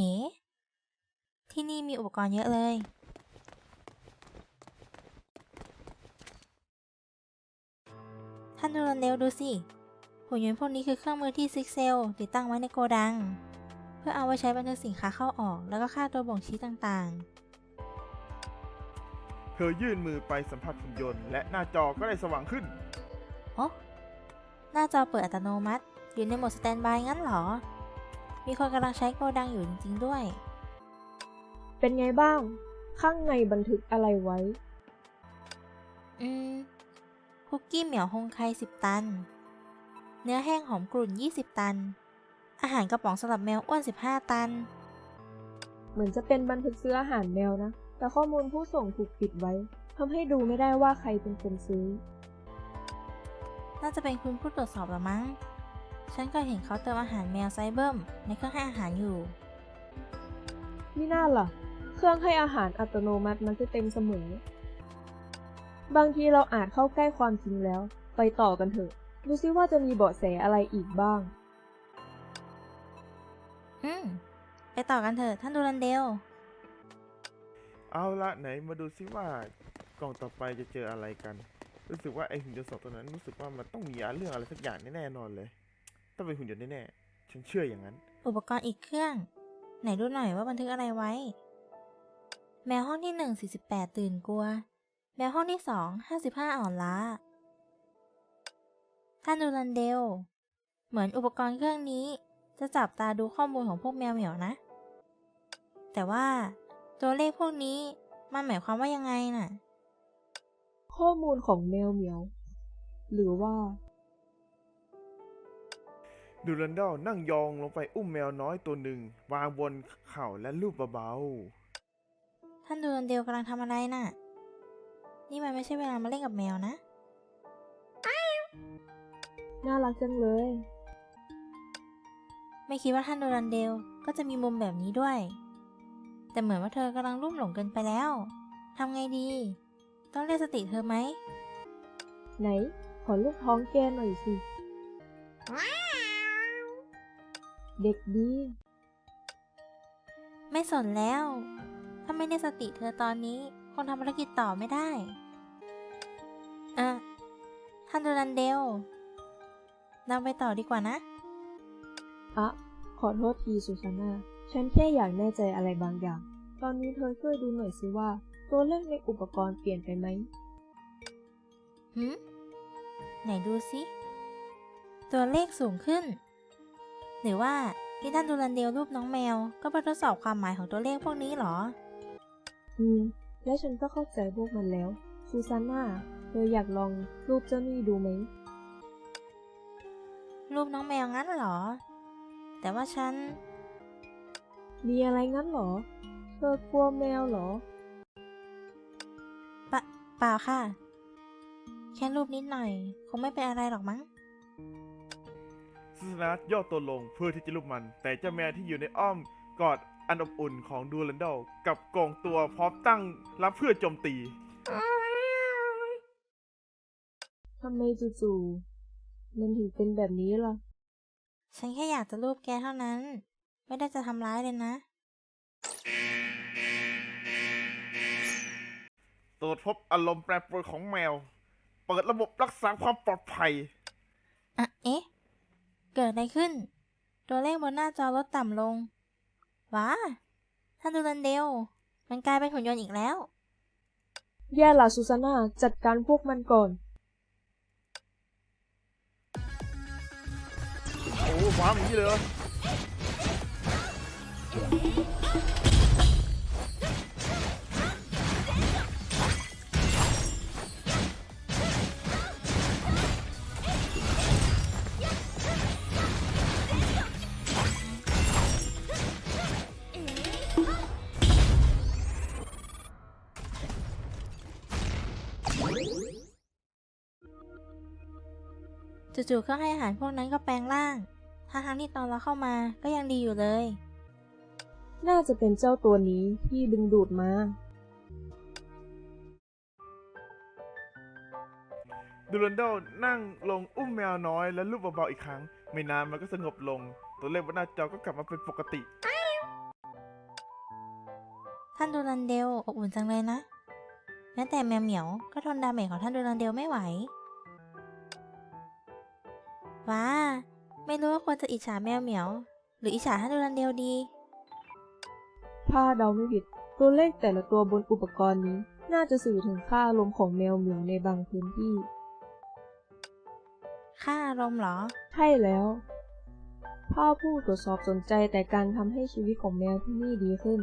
เอ๋ที่นี่มีอุปกรณ์เยอะเลย ท่านดูรันเร็วดูสิหุ่นยนต์พวกนี้คือเครื่องมือที่ซิกเซลติดตั้งไว้ในโกดัง เพื่อเอาไว้ใช้บันทึกสินค้าเข้าออก แล้วก็ค่าตัวบ่งชี้ต่างเธอยื่นมือไปสัมผัสหุ่นยนต์และหน้าจอก็ได้สว่างขึ้นๆโอ้หน้าจอเปิดอัตโนมัติ อยู่ในโหมดสแตนบายงั้นเหรอ มีคนกำลังใช้โกดังอยู่จริงๆด้วย เป็นไงบ้าง ข้างในบันทึกอะไรไว้ อืม คุกกี้เหมียวฮงไค10 ตัน เนื้อแห้งหอมกลุ่น 20 ตัน อาหารกระป๋องสำหรับแมวอ้วน 15 ตัน เหมือนจะเป็นบันทึกซื้ออาหารแมวนะ แต่ข้อมูลผู้ส่งถูกปิดไว้ทำให้ดูไม่ได้ว่าใครเป็นคนซื้อ น่าจะเป็นคุณผู้ตรวจสอบละมั้ง ฉันก็เห็นเขาเติมอาหารแมวไซเบิมในเครื่องให้อาหารอยู่ นี่น่าล่ะ เครื่องให้อาหารอัตโนมัติมันจะเต็มเสมอ บางทีเราอาจเข้าใกล้ความจริงแล้ว ไปต่อกันเถอะ ดูซิว่าจะมีเบาะแสอะไรอีกบ้าง อืม ไปต่อกันเถอะท่านดูรันเดล เอาละไหนมาดูซิว่ากล่องต่อไปจะเจออะไรกัน รู้สึกว่าไอหุ่นยนต์สองตัวนั้นรู้สึกว่ามันต้องมีเรื่องอะไรสักอย่างแน่ๆนอนเลย ต้องเป็นหุ่นยนต์แน่ๆ ฉันเชื่ออย่างนั้น อุปกรณ์อีกเครื่อง ไหนดูหน่อยว่าบันทึกอะไรไว้ แมวห้องที่หนึ่งสี่สิบแปดตื่นกลัว แมวห้องที่สองห้าสิบห้าอ่อนล้า ท่านดูรันเดล เหมือนอุปกรณ์เครื่องนี้ จะจับตาดูข้อมูลของพวกแมวเหมียวนะ แต่ว่าตัวเลขพวกนี้มันหมายความว่ายังไงน่ะ ข้อมูลของแมวเหมียว หรือว่า ดูรันดอลนั่งยองลงไปอุ้มแมวน้อยตัวหนึ่ง วางบนเข่าและลูบเบาท่านดูรันเดลกำลังทำอะไรน่ะ นี่มันไม่ใช่เวลามาเล่นกับแมวนะ น่ารักจังเลย ไม่คิดว่าท่านโดรันเดลก็จะมีมุมแบบนี้ด้วย แต่เหมือนว่าเธอกำลังรุ่มหลงเกินไปแล้วทำไงดี ต้องเรียกสติเธอไหม ไหน ขอลูกท้องแกหน่อยสิ เด็กดี ไม่สนแล้ว ถ้าไม่ได้สติเธอตอนนี้คงทำภารกิจต่อไม่ได้เออท่านโดรันเดลเราไปต่อดีกว่านะ อะ ขอโทษทีสุชานาฉันแค่อยากแน่ใจอะไรบางอย่าง ตอนนี้เธอช่วยดูหน่อยสิว่า ตัวเลขในอุปกรณ์เปลี่ยนไปไหมหืมไหนดูสิ ตัวเลขสูงขึ้น หรือว่าที่ท่านดูรันเดลรูปน้องแมว ก็เพื่อทดสอบความหมายของตัวเลขพวกนี้เหรอ อืม และฉันก็เข้าใจพวกมันแล้ว ซูซาน่าเธออยากลองรูปเจ้านี่ดูไหม รูปน้องแมวงั้นเหรอ แต่ว่าฉัน มีอะไรงั้นเหรอ เธอกลัวแมวเหรอปะเปล่าค่ะ แค่รูปนิดหน่อย คงไม่เป็นอะไรหรอกมั้งๆ ซูซานาย่อตัวลงเพื่อที่จะลูบมัน แต่เจ้าแมวที่อยู่ในอ้อมกอดอันอบอุ่นของดูรันดอลกับโกงตัวพร้อมตั้งรับเพื่อโจมตีทำไมจู่ๆมันถึงเป็นแบบนี้ล่ะ ฉันแค่อยากจะรูปแกเท่านั้น ไม่ได้จะทำร้ายเลยนะ ตรวจพบอารมณ์แปรปรวนของแมว เปิดระบบรักษาความปลอดภัย อะ เอ๊ะ เกิดอะไรขึ้น ตัวเลขบนหน้าจอลดต่ำลง ว้า ท่านดูรันเดล มันกลายเป็นหุ่นยนต์อีกแล้ว แย่ล่ะซูซาน่าจัดการพวกมันก่อน โอ้ว้าวอย่างนี้เลยเหรอ จู่ๆเครื่องให้อาหารพวกนั้นก็แปลงร่างทั้งๆที่ตอนเราเข้ามาก็ยังดีอยู่เลย น่าจะเป็นเจ้าตัวนี้ที่ดึงดูดมา ดูรันดอลนั่งลงอุ้มแมวน้อยและลูบเบาๆอีกครั้ง ไม่นานมันก็สงบลง ตัวเลขบนหน้าจอก็กลับมาเป็นปกติ ท่านดูรันเดลอบอุ่นจังเลยนะ แม้แต่แมวเหมียวก็ทนดาเมจของท่านดูรันเดลไม่ไหว ว้า ไม่รู้ว่าควรจะอิจฉาแมวเหมียว หรืออิจฉาท่านดูรันเดลดี ถ้าเดาไม่ผิด ตัวเลขแต่ละตัวบนอุปกรณ์นี้ น่าจะสื่อถึงค่าอารมณ์ของแมวเหมียวในบางพื้นที่ ค่าอารมณ์เหรอ ใช่แล้ว ถ้าผู้ตรวจสอบสนใจแต่การทำให้ชีวิตของแมวที่นี่ดีขึ้น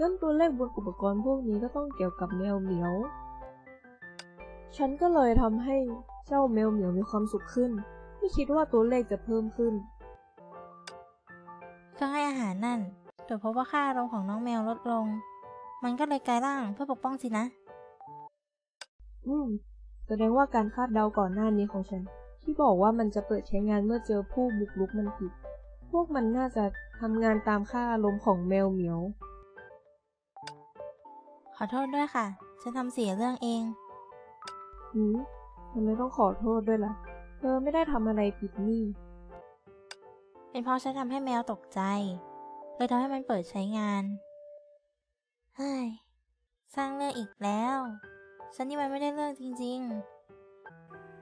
งั้นตัวเลขบนอุปกรณ์พวกนี้ก็ต้องเกี่ยวกับแมวเหมียว ฉันก็เลยทำให้เจ้าแมวเหมียวมีความสุขขึ้น ไม่คิดว่าตัวเลขจะเพิ่มขึ้นเครื่องให้อาหารนั่นตรวจพบว่าค่าอารมณ์ของน้องแมวลดลง มันก็เลยกลายร่างเพื่อปกป้องสินะ อืม แสดงว่าการคาดเดาก่อนหน้านี้ของฉัน ที่บอกว่ามันจะเปิดใช้งานเมื่อเจอผู้บุกรุกมันผิด พวกมันน่าจะทำงานตามค่าอารมณ์ของแมวเหมียว ขอโทษด้วยค่ะ ฉันทำเสียเรื่องเอง หืมทำไมต้องขอโทษด้วยล่ะ เธอไม่ได้ทำอะไรผิดนี่ เป็นเพราะฉันทำให้แมวตกใจ เลยทำให้มันเปิดใช้งาน เฮ้ย สร้างเรื่องอีกแล้ว ฉันนี่มันไม่ได้เรื่องจริง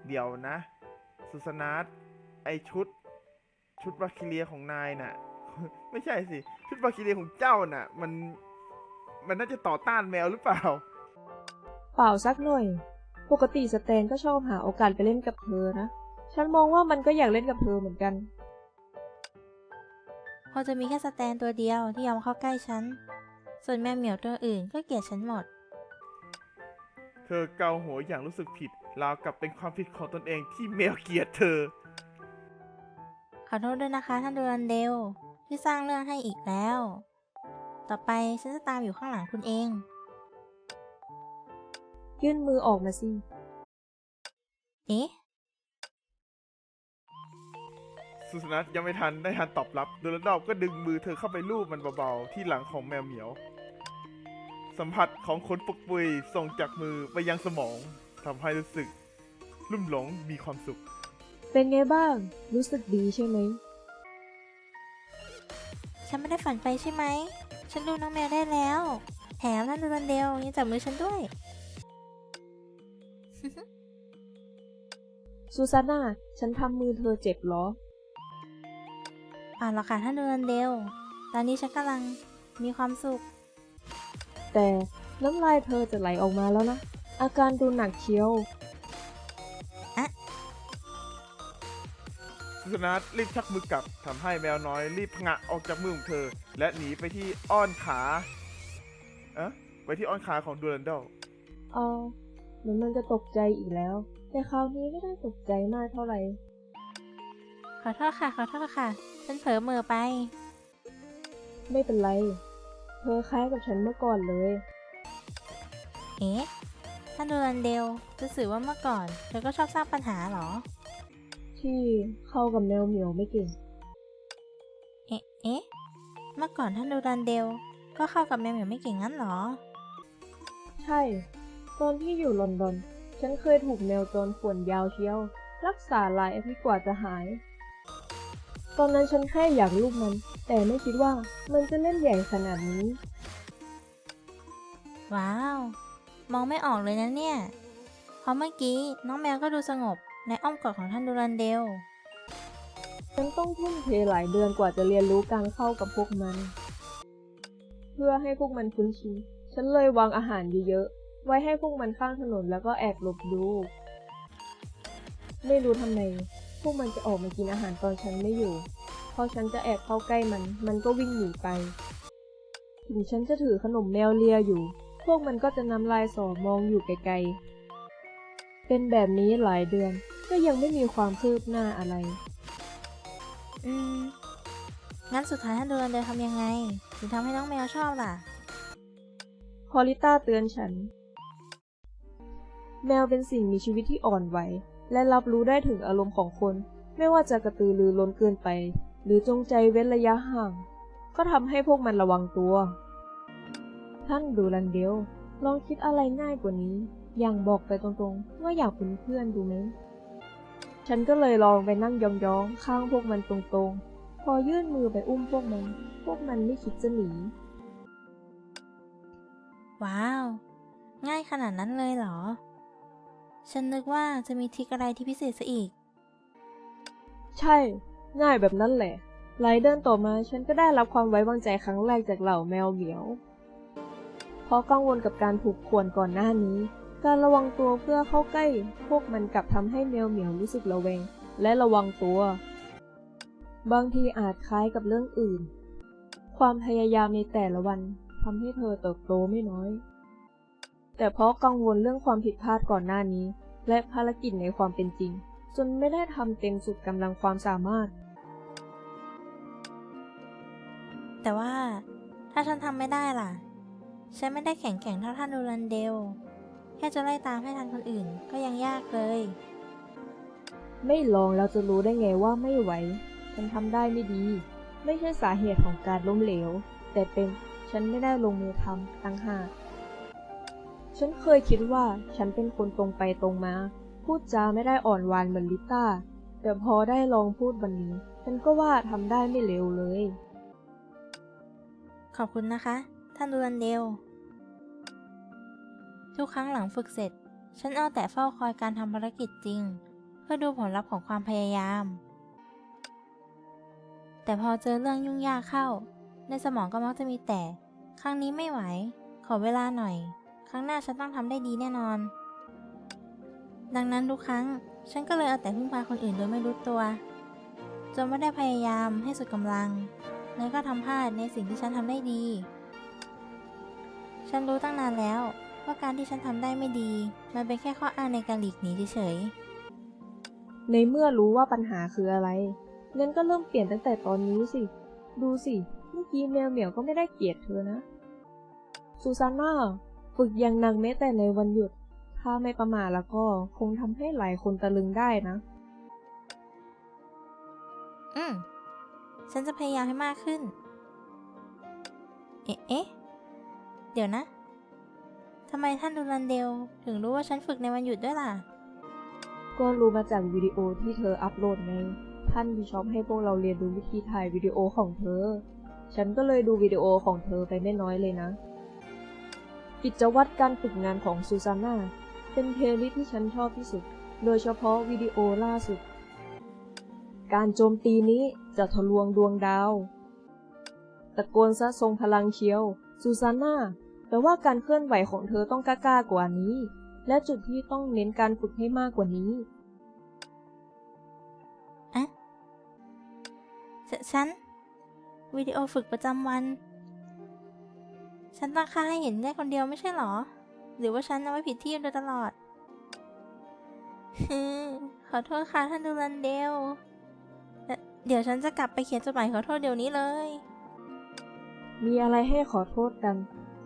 เดี๋ยวนะ สุสนาทไอชุด ชุดบาคิเลียของนายน่ะ ไม่ใช่สิ ชุดบาคิเลียของเจ้าน่ะ มัน มันน่าจะต่อต้านแมวหรือเปล่า เปล่าสักหน่อย ปกติสแตนก็ชอบหาโอกาสไปเล่นกับเธอนะ ฉันมองว่ามันก็อยากเล่นกับเธอเหมือนกันๆพอจะมีแค่สแตนตัวเดียวที่ยอมเข้าใกล้ฉัน ส่วนแมวเหมียวตัวอื่นก็เกลียดฉันหมด เธอเกาหัวอย่างรู้สึกผิดราวกับเป็นความผิดของตนเองที่แมวเกลียดเธอ ขอโทษด้วยนะคะท่านดูรันเดลที่สร้างเรื่องให้อีกแล้ว ต่อไปฉันจะตามอยู่ข้างหลังคุณเอง ยื่นมือออกมาสิ เอ๊ะ สุสนัทยังไม่ทันได้ทันตอบรับโดนัลดอบก็ดึงมือเธอเข้าไปลูบมันเบาๆ ที่หลังของแมวเหมียว สัมผัสของขนปกปุยส่งจากมือไปยังสมองทำให้รู้สึก ลุ่มหลงมีความสุข เป็นไงบ้าง รู้สึกดีใช่ไหม ฉันไม่ได้ฝันไปใช่ไหม ฉันดูน้องแมวได้แล้ว แถมท่านดูรันเดลยังจับมือฉันด้วย ซูซาน่า ฉันทำมือเธอเจ็บเหรอ อ่านหรอกค่ะท่านดูรันเดล ตอนนี้ฉันกำลังมีความสุข แต่น้ำลายเธอจะไหลออกมาแล้วนะ อาการดูหนักเชียวสุสนัทรีบชักมือกลับทำให้แมวน้อยรีบผงะออกจากมือของเธอ และหนีไปที่อ้อนขาเอะไปที่อ้อนขาของดูรันดอลเออเหมือนมันจะตกใจอีกแล้ว แต่คราวนี้ไม่ได้ตกใจมากเท่าไหร่ ขอโทษค่ะ ขอโทษค่ะ ฉันเผลอเมือไป ไม่เป็นไร เธอคล้ายกับฉันเมื่อก่อนเลย เอ๊ะท่านดูรันเดลจะสื่อว่าเมื่อก่อน เธอก็ชอบสร้างปัญหาเหรอ ที่เข้ากับแมวเหมียวไม่เก่ง เอ๊ะ เอ๊ะ เมื่อก่อนท่านดูรันเดลก็เข้ากับแมวเหมียวไม่เก่งงั้นเหรอ ใช่ ตอนที่อยู่ลอนดอน ฉันเคยถูกแมวจรข่วนยาวเชียว รักษาหลายอาทิตย์กว่าจะหาย ตอนนั้นฉันแค่อยากลูกมัน แต่ไม่คิดว่ามันจะเล่นใหญ่ขนาดนี้ ว้าว มองไม่ออกเลยนะเนี่ย เพราะเมื่อกี้น้องแมวก็ดูสงบ ในอ้อมกอดของท่านดูรันเดล ฉันต้องทุ่มเทหลายเดือนกว่าจะเรียนรู้การเข้ากับพวกมัน เพื่อให้พวกมันคุ้นชิน ฉันเลยวางอาหารเยอะๆ ไว้ให้พวกมันข้างถนนแล้วก็แอบหลบดู ไม่รู้ทำไม พวกมันจะออกมากินอาหารตอนฉันไม่อยู่ พอฉันจะแอบเข้าใกล้มัน มันก็วิ่งหนีไป ถึงฉันจะถือขนมแมวเลียอยู่ พวกมันก็จะนำลายสอมองอยู่ไกลๆ เป็นแบบนี้หลายเดือน ก็ยังไม่มีความคืบหน้าอะไร อืม งั้นสุดท้ายท่านดูรันเดลทำยังไง ถึงทำให้น้องแมวชอบล่ะ พอลิต้าเตือนฉัน แมวเป็นสิ่งมีชีวิตที่อ่อนไหว และรับรู้ได้ถึงอารมณ์ของคน ไม่ว่าจะกระตือรือร้นเกินไป หรือจงใจเว้นระยะห่าง ก็ทำให้พวกมันระวังตัว ท่านดูรันเดลลองคิดอะไรง่ายกว่านี้ อย่างบอกไปตรงๆ ว่าอยากเป็นเพื่อนดูไหม ฉันก็เลยลองไปนั่งยองๆ ข้างพวกมันตรงๆ พอยื่นมือไปอุ้มพวกมัน พวกมันไม่คิดจะหนี ว้าว ง่ายขนาดนั้นเลยเหรอ ฉันนึกว่าจะมีทริกอะไรที่พิเศษซะอีก ใช่ ง่ายแบบนั้นแหละหลเดือนต่อมาฉันก็ได้รับความไว้วางใจครั้งแรกจากเหล่าแมวเหมียว เพราะกังวลกับการถูกข่วนก่อนหน้านี้ การระวังตัวเพื่อเข้าใกล้ พวกมันกลับทำให้แมวเหมียวรู้สึกระแวง และระวังตัว บางทีอาจคล้ายกับเรื่องอื่น ความพยายามในแต่ละวันทำให้เธอเติบโตไม่น้อย แต่เพราะกังวลเรื่องความผิดพลาดก่อนหน้านี้ และภารกิจในความเป็นจริง จนไม่ได้ทำเต็มสุดกำลังความสามารถ แต่ว่าถ้าฉันทำไม่ได้ล่ะ ฉันไม่ได้แข็งแกร่งเท่าท่านดูรันเดล แค่จะไล่ตามให้ทันคนอื่นก็ยังยากเลย ไม่ลองแล้วจะรู้ได้ไงว่าไม่ไหว ฉันทำได้ไม่ดี ไม่ใช่สาเหตุของการล้มเหลว แต่เป็นฉันไม่ได้ลงมือทำตั้งหาก ฉันเคยคิดว่าฉันเป็นคนตรงไปตรงมา พูดจาไม่ได้อ่อนหวานเหมือนลิต้า แต่พอได้ลองพูดวันนี้ ฉันก็ว่าทำได้ไม่เร็วเลย ขอบคุณนะคะ ท่านดูรันเดล ทุกครั้งหลังฝึกเสร็จ ฉันเอาแต่เฝ้าคอยการทำภารกิจจริง เพื่อดูผลลัพธ์ของความพยายาม แต่พอเจอเรื่องยุ่งยากเข้า ในสมองก็มักจะมีแต่ ครั้งนี้ไม่ไหว ขอเวลาหน่อย รั้งหน้าฉันต้องทำได้ดีแน่นอน ดังนั้นทุกครั้ง ฉันก็เลยเอาแต่พึ่งพาคนอื่นโดยไม่รู้ตัว จนไม่ได้พยายามให้สุดกำลัง แล้วก็ทำพลาดในสิ่งที่ฉันทำได้ดี ฉันรู้ตั้งนานแล้วว่าการที่ฉันทำได้ไม่ดี มันเป็นแค่ข้ออ้างในการหลีกหนีเฉยในเมื่อรู้ว่าปัญหาคืออะไรงั้นก็เริ่มเปลี่ยนตั้งแต่ตอนนี้สิ ดูสิ เมื่อกี้แมวเหมียวก็ไม่ได้เกลียดเธอนะ ซูซาน่า ฝึกอย่างหนักแม้แต่ในวันหยุด ถ้าไม่ประมาทแล้วก็คงทำให้หลายคนตะลึงได้นะๆอืม ฉันจะพยายามให้มากขึ้น เอ๊ะเอ๊ะเดี๋ยวนะ ทำไมท่านดูรันเดล ถึงรู้ว่าฉันฝึกในวันหยุดด้วยล่ะ ก็รู้มาจากวิดีโอที่เธออัพโหลดไงท่านบิชอปให้พวกเราเรียนรู้วิธีถ่ายวิดีโอของเธอ ฉันก็เลยดูวิดีโอของเธอไปไม่น้อยเลยนะ กิจวัตรการฝึกงานของซูซาน่าเป็นเพลย์ลิสต์ที่ฉันชอบที่สุด โดยเฉพาะวิดีโอล่าสุด การโจมตีนี้จะทะลวงดวงดาว ตะโกนซะทรงพลังเชียว ซูซาน่า แต่ว่าการเคลื่อนไหวของเธอต้องกล้ากว่านี้ และจุดที่ต้องเน้นการฝึกให้มากกว่านี้อะฉันวิดีโอฝึกประจำวัน ฉันตั้งค่าให้เห็นได้คนเดียวไม่ใช่หรอ หรือว่าฉันเอาไว้ผิดที่โดยตลอด ขอโทษค่ะท่านดูรันเดล เดี๋ยวฉันจะกลับไปเขียนจดหมายขอโทษเดี๋ยวนี้เลย มีอะไรให้ขอโทษกัน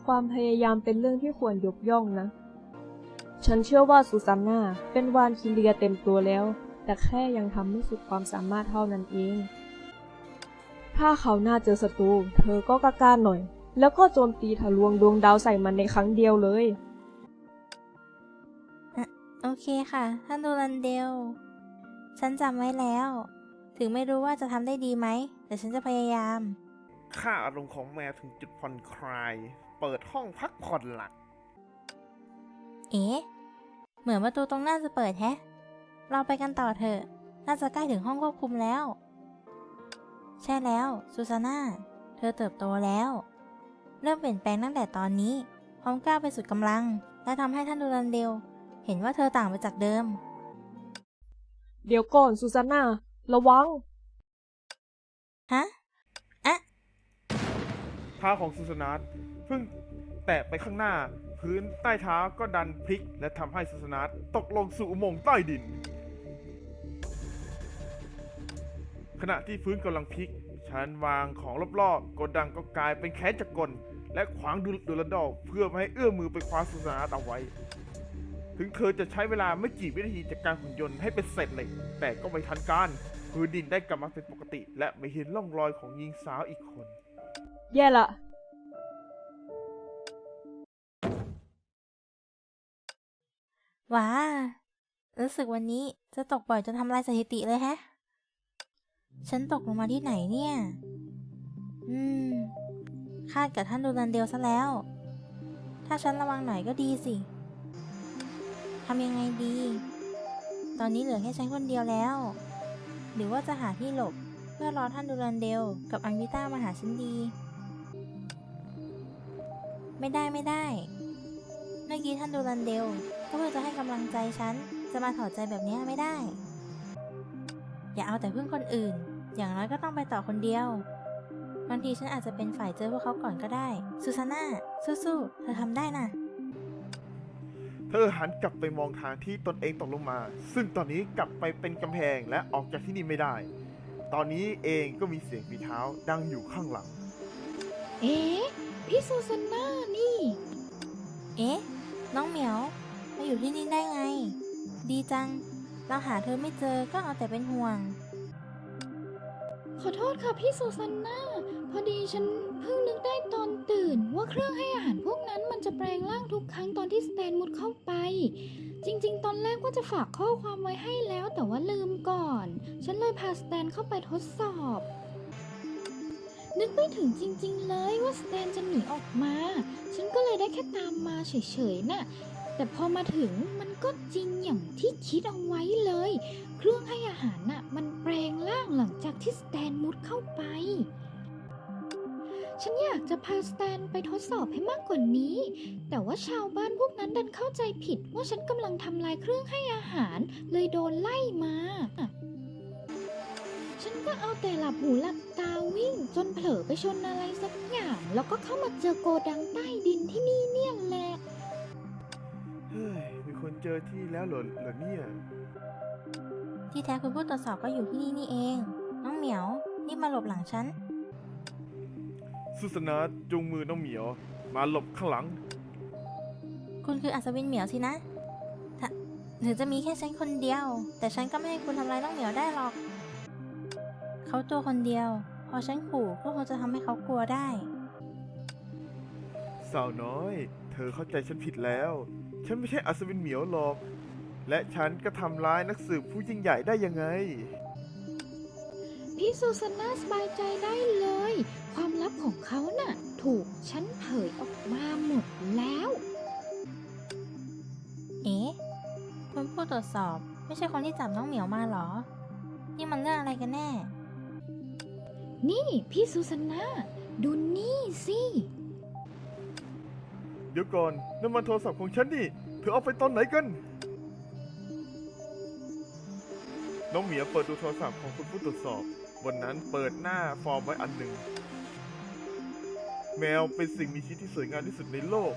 ความพยายามเป็นเรื่องที่ควรยกย่องนะ ฉันเชื่อว่าซูซานน่าเป็นวานคิเลียเต็มตัวแล้ว แต่แค่ยังทำไม่สุดความสามารถเท่านั้นเอง ถ้าเขาหน้าเจอศัตรู เธอก็กล้าๆหน่อย แล้วก็โจมตีทะลวงดวงดาวใส่มันในครั้งเดียวเลย โอเคค่ะ ท่านดูรันเดล ฉันจำไว้แล้ว ถึงไม่รู้ว่าจะทำได้ดีไหม แต่ฉันจะพยายาม ค่าอารมณ์ของแมวถึงจุดผ่อนคลาย เปิดห้องพักผ่อนหลัก เอ๊ะ เหมือนประตูตรงหน้าจะเปิดแฮะ เราไปกันต่อเถอะ น่าจะใกล้ถึงห้องควบคุมแล้ว ใช่แล้ว ซูซาน่า เธอเติบโตแล้ว เริ่มเปลี่ยนแปลงตั้งแต่ตอนนี้ พร้อมกล้าวไปสุดกำลัง และทำให้ท่านดูรันเดล เห็นว่าเธอต่างไปจากเดิม เดี๋ยวก่อนซูซาน่าระวังฮะอะเท้าของซูซานาตเพิ่งแตะไปข้างหน้า พื้นใต้เท้าก็ดันพลิก และทำให้ซูซานาตตกลงสู่อุโมงค์ใต้ดิน ขณะที่พื้นกำลังพลิกชั้นวางของรอบๆโกดังก็กลายเป็นแขนจักร และขวางดูดูลดอลเพื่อไม่ให้เอื้อมมือไปคว้าซูซานาตเอาไว้ ถึงเธอจะใช้เวลาไม่กี่วินาทีจากการหุ่นยนต์ให้เป็นเสร็จเลยแต่ก็ไม่ทันการพื้นดินได้กลับมาเป็นปกติ และไม่เห็นร่องรอยของหญิงสาวอีกคน แย่ละว้ารู้สึกวันนี้จะตกบ่อยจนทำลายสถิติเลยแฮะ ฉันตกลงมาที่ไหนเนี่ย อืม คาดกับท่านดูรันเดลซะแล้ว ถ้าฉันระวังหน่อยก็ดีสิ ทำยังไงดี ตอนนี้เหลือแค่ฉันคนเดียวแล้ว หรือว่าจะหาที่หลบเพื่อรอท่านดูรันเดลกับอังวิต้ามาหาฉันดี ไม่ได้ไม่ได้ เมื่อกี้ท่านดูรันเดลก็เพื่อจะให้กำลังใจฉัน จะมาถอดใจแบบนี้ไม่ได้ อย่าเอาแต่พึ่งคนอื่น อย่างน้อยก็ต้องไปต่อคนเดียว บางทีฉันอาจจะเป็นฝ่ายเจอพวกเขาก่อนก็ได้ ซูซาน่า สู้ๆ เธอทำได้นะ เธอหันกลับไปมองทางที่ตนเองตกลงมา ซึ่งตอนนี้กลับไปเป็นกำแพงและออกจากที่นี่ไม่ได้ ตอนนี้เองก็มีเสียงฝีเท้าดังอยู่ข้างหลัง เอ๊ะ พี่ซูซาน่านี่ เอ๊ะ น้องเหมียว มาอยู่ที่นี่ได้ไง ดีจัง เราหาเธอไม่เจอก็เอาแต่เป็นห่วง ขอโทษค่ะพี่ซูซาน่า พอดีฉันเพิ่งนึกได้ตอนตื่น ว่าเครื่องให้อาหารพวกนั้นมันจะแปลงร่างทุกครั้งตอนที่สแตนมุดเข้าไป จริงๆ ตอนแรกว่าจะฝากข้อความไว้ให้แล้วแต่ว่าลืมก่อน ฉันเลยพาสแตนเข้าไปทดสอบ นึกไม่ถึงจริง ๆ เลยว่าสแตนจะหนีออกมา ฉันก็เลยได้แค่ตามมาเฉยๆน่ะแต่พอมาถึงมันก็จริงอย่างที่คิดเอาไว้เลย เครื่องให้อาหารน่ะมันแปลงร่างหลังจากที่สแตนมุดเข้าไป ฉันอยากจะพาสแตนไปทดสอบให้มากกว่านี้ แต่ว่าชาวบ้านพวกนั้นดันเข้าใจผิดว่าฉันกำลังทำลายเครื่องให้อาหาร เลยโดนไล่มา ฉันก็เอาแต่หลับหูหลับตาวิ่ง จนเผลอไปชนอะไรสักอย่าง แล้วก็เข้ามาเจอโกดังใต้ดินที่นี่เนี่ยแหละ เฮ้ยมีคนเจอที่แล้วเหรอเหรอเนี่ย ที่แท้คุณผู้ตรวจสอบก็อยู่ที่นี่นี่เอง น้องเหมียวรีบมาหลบหลังฉัน สุสนาจูงมือน้องเหมียว มาหลบข้างหลัง คุณคืออัศวินเหมียวสินะถ้าหรือจะมีแค่ฉันคนเดียว แต่ฉันก็ไม่ให้คุณทำร้ายน้องเหมียวได้หรอก เขาตัวคนเดียว พอฉันขู่ก็คงจะทำให้เขากลัวได้ สาวน้อย เธอเข้าใจฉันผิดแล้ว ฉันไม่ใช่อัศวินเหมียวหรอก และฉันก็ทำร้ายนักสืบผู้ยิ่งใหญ่ได้ยังไง พี่ซูซาน่าสบายใจได้เลย ความลับของเขาน่ะ ถูกฉันเผยออกมาหมดแล้ว เอ๊ะคุณผู้ตรวจสอบไม่ใช่คนที่จับน้องเหมียวมาเหรอ นี่มันเรื่องอะไรกันแน่ นี่พี่ซูซาน่าดูนี่สิ เดี๋ยวก่อนนั่นมันโทรศัพท์ของฉันนี่เธอเอาไปตอนไหนกัน น้องเหมียวเปิดดูโทรศัพท์ของคุณผู้ตรวจสอบบนนั้นเปิดหน้าฟอร์มไว้อันหนึ่ง แมวเป็นสิ่งมีชีวิตที่สวยงามที่สุดในโลก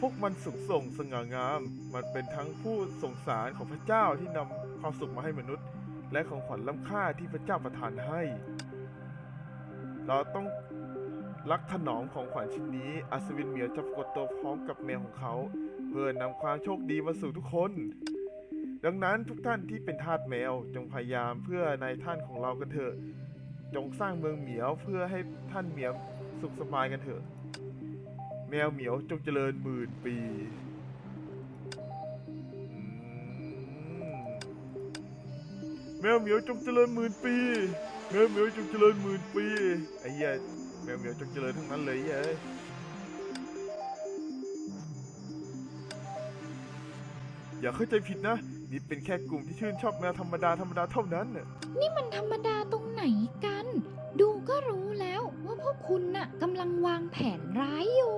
พวกมันสูงส่งสง่างาม มันเป็นทั้งผู้ส่งสารของพระเจ้าที่นำความสุขมาให้มนุษย์ และของขวัญล้ำค่าที่พระเจ้าประทานให้ เราต้องรักถนอมของขวัญชิ้นนี้ อัศวินเหมียวจะปรากฏตัวพร้อมกับแมวของเขา เพื่อนำความโชคดีมาสู่ทุกคน ดังนั้นทุกท่านที่เป็นทาสแมวจงพยายามเพื่อนายท่านของเรากันเถอะ จงสร้างเมืองเหมียวเพื่อให้ท่านเหมียว สุขสบายกันเถอะ แมวเหมียวจงเจริญหมื่นปีแมวเหมียวจงเจริญหมื่นปีแมวเหมียวจงเจริญหมื่นปีไอ้เหี้ยแมวเหมียวจงเจริญทั้งนั้นเลยเอ้ยอย่าเข้าใจผิดนะ นี่เป็นแค่กลุ่มที่ชื่นชอบแมวธรรมดาธรรมดาเท่านั้นน่ะนี่มันธรรมดาตรงไหนกัน ดูก็รู้แล้วว่าพวกคุณน่ะกำลังวางแผนร้ายอยู่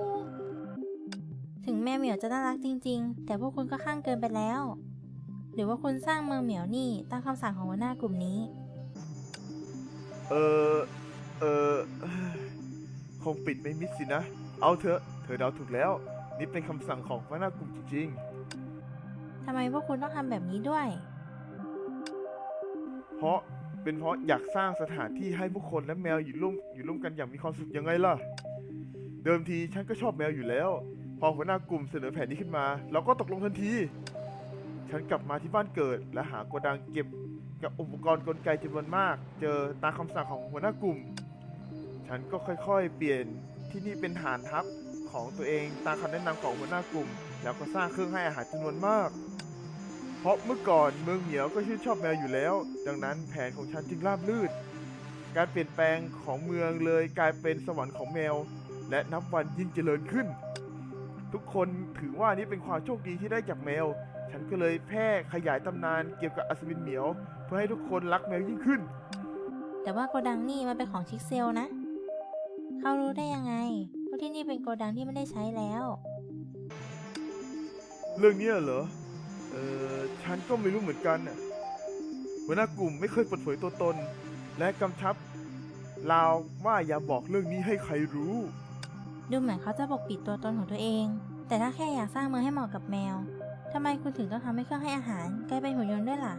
ถึงแม่เหมียวจะน่ารักจริง ๆ แต่พวกคุณก็ข้างเกินไปแล้ว หรือว่าคุณสร้างเมืองเหมียวนี่ตามคำสั่งของหัวหน้ากลุ่มนี้ เออเออเอ้ยคงปิดไม่มิดสินะ เอาเถอะ เธอเดาถูกแล้ว นี่เป็นคำสั่งของหัวหน้ากลุ่มจริง ทำไมพวกคุณต้องทำแบบนี้ด้วย เพราะเป็นเพราะอยากสร้างสถานที่ให้ผู้คนและแมวอยู่ร่วมอยู่ร่วมกันอย่างมีความสุขยังไงล่ะ เดิมทีฉันก็ชอบแมวอยู่แล้ว พอหัวหน้ากลุ่มเสนอแผนนี้ขึ้นมา เราก็ตกลงทันที ฉันกลับมาที่บ้านเกิด และหาโกดังเก็บกับอุปกรณ์กลไกจำนวนมาก เจอตามคำสั่งของหัวหน้ากลุ่ม ฉันก็ค่อยๆ เปลี่ยนที่นี่เป็นฐานทัพของตัวเองตามคำแนะนำของหัวหน้ากลุ่ม แล้วก็สร้างเครื่องให้อาหารจำนวนมาก เพราะเมื่อก่อนเมืองเหมียวก็ชื่นชอบแมวอยู่แล้ว ดังนั้นแผนของฉันจึงราบรื่น การเปลี่ยนแปลงของเมืองเลยกลายเป็นสวรรค์ของแมว และนับวันยิ่งเจริญขึ้น ทุกคนถือว่านี่เป็นความโชคดีที่ได้จากแมว ฉันก็เลยแพร่ขยายตำนานเกี่ยวกับอัศวินเหมียว เพื่อให้ทุกคนรักแมวยิ่งขึ้น แต่ว่าโกดังนี่มันเป็นของชิกเซลนะ เขารู้ได้ยังไง เพราะที่นี่เป็นโกดังที่ไม่ได้ใช้แล้ว เรื่องเนี้ยเหรอ เออฉันก็ไม่รู้เหมือนกันน่ะหัวหน้ากลุ่มไม่เคยเปิดเผยตัวตน และกำชับลาวว่าอย่าบอกเรื่องนี้ให้ใครรู้ ดูเหมือนเขาจะปกปิดตัวตนของตัวเอง แต่ถ้าแค่อยากสร้างเมืองให้เหมาะกับแมวทำไมคุณถึงต้องทำให้เครื่องให้อาหารกลายเป็นหุ่นยนต์ด้วยล่ะ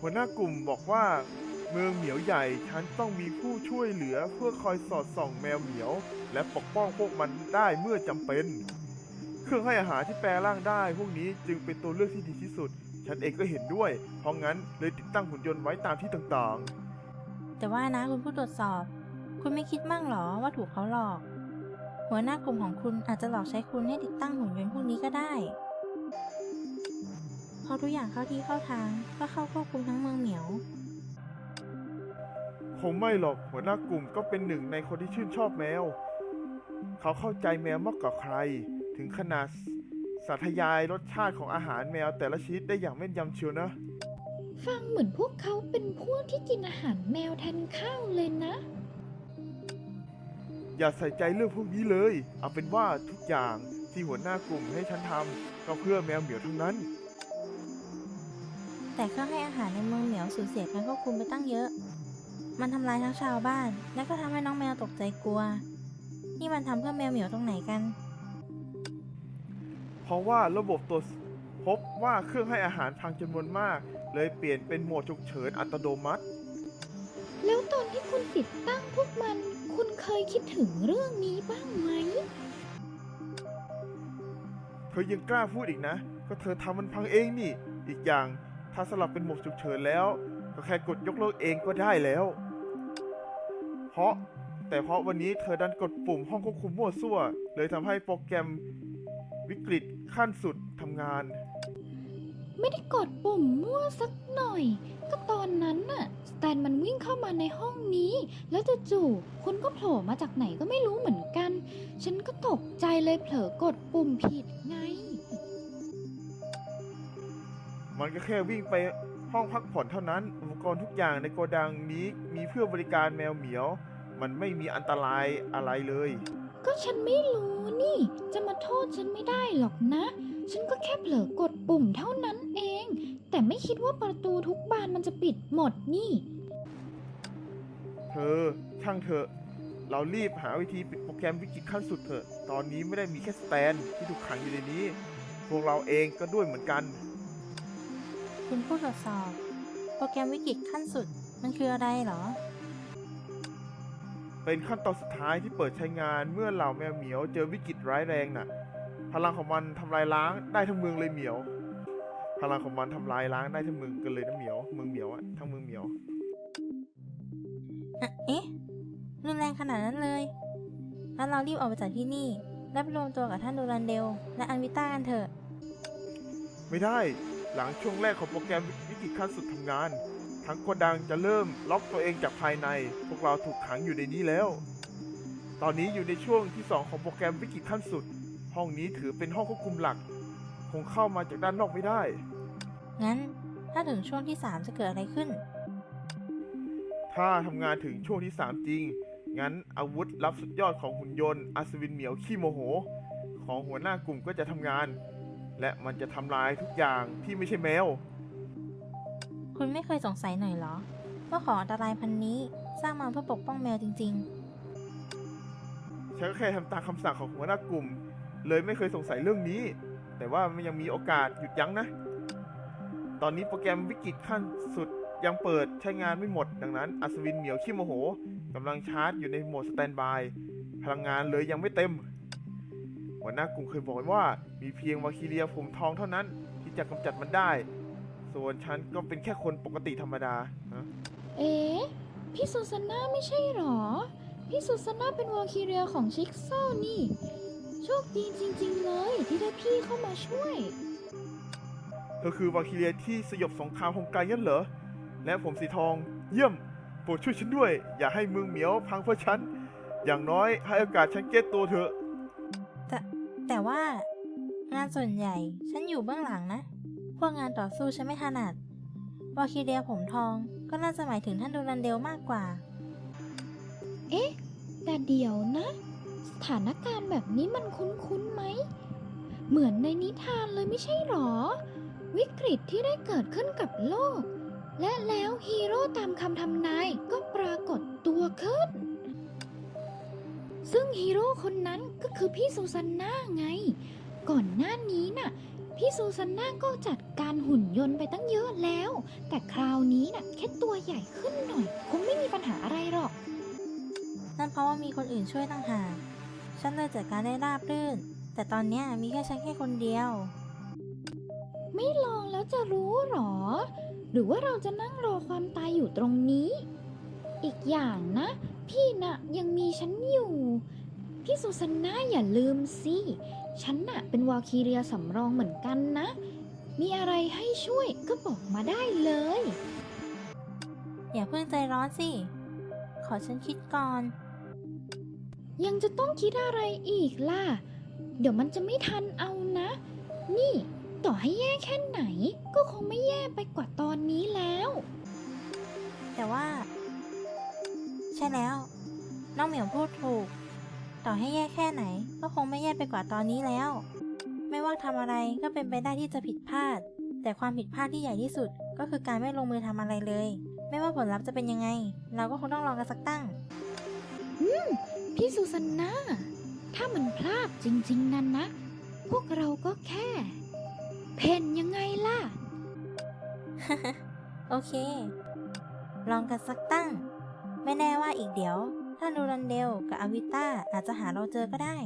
หัวหน้ากลุ่มบอกว่า เมืองเหมียวใหญ่ฉันต้องมีผู้ช่วยเหลือเพื่อคอยสอดส่องแมวเหมียว และปกป้องพวกมันได้เมื่อจำเป็น เครื่องให้อาหารที่แปลร่างได้ พวกนี้จึงเป็นตัวเลือกที่ดีที่สุด ฉันเองก็เห็นด้วย เพราะงั้นเลยติดตั้งหุ่นยนต์ไว้ตามที่ต่างแต่ว่านะคุณผู้ตรวจสอบ คุณไม่คิดมั่งหรอว่าถูกเขาหลอก หัวหน้ากลุ่มของคุณอาจจะหลอกใช้คุณให้ติดตั้งหุ่นยนต์พวกนี้ก็ได้ พอทุกอย่างเข้าที่เข้าทางก็เข้าควบคุมทั้งเมืองเหมียว ๆ คงไม่หรอกหัวหน้ากลุ่มก็เป็นหนึ่งในคนที่ชื่นชอบแมว เขาเข้าใจแมวมากกว่าใคร ถึงขนาดสาธยายรสชาติของอาหารแมวแต่ละชนิดได้อย่างแม่นยำเชียวนะ ฟังเหมือนพวกเขาเป็นพวกที่กินอาหารแมวแทนข้าวเลยนะ อย่าใส่ใจเรื่องพวกนี้เลย เอาเป็นว่าทุกอย่างที่หัวหน้ากลุ่มให้ฉันทำก็เพื่อแมวเหมียวทั้งนั้น แต่เครื่องให้อาหารในเมืองเหมียวสูญเสียการควบคุมไปตั้งเยอะ มันทำลายทั้งชาวบ้าน และก็ทำให้น้องแมวตกใจกลัว นี่มันทำเพื่อแมวเหมียวตรงไหนกันเพ ราะว่าระบบตรวจพบว่าเครื่องให้อาหารพังจำนวนมาก เลยเปลี่ยนเป็นโหมดฉุกเฉินอัตโนมัติ แล้วตอนที่คุณติดตั้งพวกมัน คุณเคยคิดถึงเรื่องนี้บ้างไหม เธอยังกล้าพูดอีกนะ ก็เธอทำมันพังเองนี่ อีกอย่างถ้าสลับเป็นโหมดฉุกเฉินแล้ว ก็แค่กดยกเลิกเองก็ได้แล้ว เพราะแต่เพราะวันนี้เธอดันกดปุ่มห้องควบคุมมั่วซั่ว เลยทำให้โปรแกรมวิกฤต ขั้นสุดทำงาน ไม่ได้กดปุ่มมั่วสักหน่อย ก็ตอนนั้นน่ะสแตนมันวิ่งเข้ามาในห้องนี้ แล้วจู่ๆคุณก็โผล่มาจากไหนก็ไม่รู้เหมือนกัน ฉันก็ตกใจเลยเผลอกดปุ่มผิดไง มันก็แค่วิ่งไปห้องพักผ่อนเท่านั้น อุปกรณ์ทุกอย่างในโกดังนี้มีเพื่อบริการแมวเหมียว มันไม่มีอันตรายอะไรเลย ก็ฉันไม่รู้นี่ จะมาโทษฉันไม่ได้หรอกนะ ฉันก็แค่เผลอกดปุ่มเท่านั้นเอง แต่ไม่คิดว่าประตูทุกบานมันจะปิดหมดนี่ เธอช่างเถอะ เรารีบหาวิธีปิดโปรแกรมวิกฤตขั้นสุดเถอะ ตอนนี้ไม่ได้มีแค่สแตนที่ถูกขังอยู่ในนี้ พวกเราเองก็ด้วยเหมือนกัน คุณผู้ตรวจสอบ โปรแกรมวิกฤตขั้นสุดมันคืออะไรเหรอ เป็นขั้นตอนสุดท้ายที่เปิดใช้งานเมื่อเหล่าแมวเหมียวเจอวิกฤตร้ายแรงน่ะ พลังของมันทำลายล้างได้ทั้งเมืองเลยเหมียว พลังของมันทำลายล้างได้ทั้งเมืองกันเลยนะเหมียวเมืองเหมียวอะทั้งเมืองเหมียว อะเอ๊ะ รุนแรงขนาดนั้นเลยงั้นเรารีบออกไปจากที่นี่ และไปรวมตัวกับท่านดูรันเดล และอันวิต้ากันเถอะ ไม่ได้ หลังช่วงแรกของโปรแกรมวิกฤตขั้นสุดทำงาน ทั้งโกดังจะเริ่มล็อกตัวเองจากภายใน พวกเราถูกขังอยู่ในนี้แล้ว ตอนนี้อยู่ในช่วงที่ 2 ของโปรแกรมวิกฤตขั้นสุด ห้องนี้ถือเป็นห้องควบคุมหลัก คงเข้ามาจากด้านนอกไม่ได้ งั้นถ้าถึงช่วงที่ 3 จะเกิดอะไรขึ้น ถ้าทำงานถึงช่วงที่ 3 จริง งั้นอาวุธลับสุดยอดของหุ่นยนต์อัศวินเหมียวขี้โมโห ของหัวหน้ากลุ่มก็จะทำงาน และมันจะทำลายทุกอย่างที่ไม่ใช่แมว คุณไม่เคยสงสัยหน่อยเหรอ ว่าของอันตรายพันนี้สร้างมาเพื่อปกป้องแมวจริง ฉันก็แค่ทำตามคำสั่งของหัวหน้ากลุ่ม เลยไม่เคยสงสัยเรื่องนี้ แต่ว่ามันยังมีโอกาสหยุดยั้งนะ ตอนนี้โปรแกรมวิกฤตขั้นสุดยังเปิดใช้งานไม่หมด ดังนั้น อัศวินเหมียวขี้โมโหกำลังชาร์จอยู่ในโหมดสแตนบาย พลังงานเลยยังไม่เต็ม หัวหน้ากลุ่มเคยบอกไว้ว่า มีเพียงวาคิเลียผมทองเท่านั้น ที่จะกำจัดมันได้ ส่วนฉันก็เป็นแค่คนปกติธรรมดาฮะเอ๊ะพี่ซูซาน่าไม่ใช่หรอ พี่ซูซาน่าเป็นวอลคิเรียของชิกโซนี่ โชคดีจริง ๆ เลยที่ได้พี่เข้ามาช่วย เธอคือวาคิเลียที่สยบสงครามฮงไกยันเหรอ และผมสีทอง เยี่ยม โปรดช่วยฉันด้วย อย่าให้เมืองเหมียวพังเพราะฉัน อย่างน้อยให้โอกาสฉันเก็ตตัวเถอะ แต่ว่า งานส่วนใหญ่ฉันอยู่เบื้องหลังนะ พวกงานต่อสู้ฉันไม่ถนัดวาคิเดียผมทองก็น่าจะหมายถึงท่านดูรันเดลมากกว่า เอ๊ะ แต่เดี๋ยวนะ สถานการณ์แบบนี้มันคุ้นๆไหม เหมือนในนิทานเลยไม่ใช่หรอ วิกฤตที่ได้เกิดขึ้นกับโลก และแล้วฮีโร่ตามคำทำนายก็ปรากฏตัวขึ้น ซึ่งฮีโร่คนนั้นก็คือพี่ซูซานน่าไง ก่อนหน้านี้น่ะ พี่ซูซานน่าก็จัดการหุ่นยนต์ไปตั้งเยอะแล้ว แต่คราวนี้น่ะแค่ตัวใหญ่ขึ้นหน่อย คงไม่มีปัญหาอะไรหรอก นั่นเพราะว่ามีคนอื่นช่วยต่างหากฉันเลยจัดการได้ราบรื่น แต่ตอนเนี้ยมีแค่ฉันแค่คนเดียว ไม่ลองแล้วจะรู้หรอ หรือว่าเราจะนั่งรอความตายอยู่ตรงนี้ อีกอย่างนะ พี่น่ะยังมีฉันอยู่ พี่สุสันนาอย่าลืมสิ ฉันน่ะเป็นวาลคีเรียสำรองเหมือนกันนะ มีอะไรให้ช่วยก็บอกมาได้เลย อย่าเพิ่งใจร้อนสิ ขอฉันคิดก่อน ยังจะต้องคิดอะไรอีกล่ะ เดี๋ยวมันจะไม่ทันเอานะ นี่ ต่อให้แย่แค่ไหน ก็คงไม่แย่ไปกว่าตอนนี้แล้ว แต่ว่า ใช่แล้ว น้องเหมียวพูดถูก ต่อให้แย่แค่ไหน ก็คงไม่แย่ไปกว่าตอนนี้แล้ว ไม่ว่าทำอะไรก็เป็นไปได้ที่จะผิดพลาด แต่ความผิดพลาดที่ใหญ่ที่สุด ก็คือการไม่ลงมือทำอะไรเลย ไม่ว่าผลลัพธ์จะเป็นยังไง เราก็คงต้องลองกันสักตั้งพี่สุสันนาถ้ามันพลาดจริง ๆ นั่นนะ พวกเราก็แค่ เพนยังไงล่ะ โอเค ลองกันสักตั้ง ไม่แน่ว่าอีกเดี๋ยว ท่านดูรันเดลกับอาวิต้าอาจจะหาเราเจอก็ได้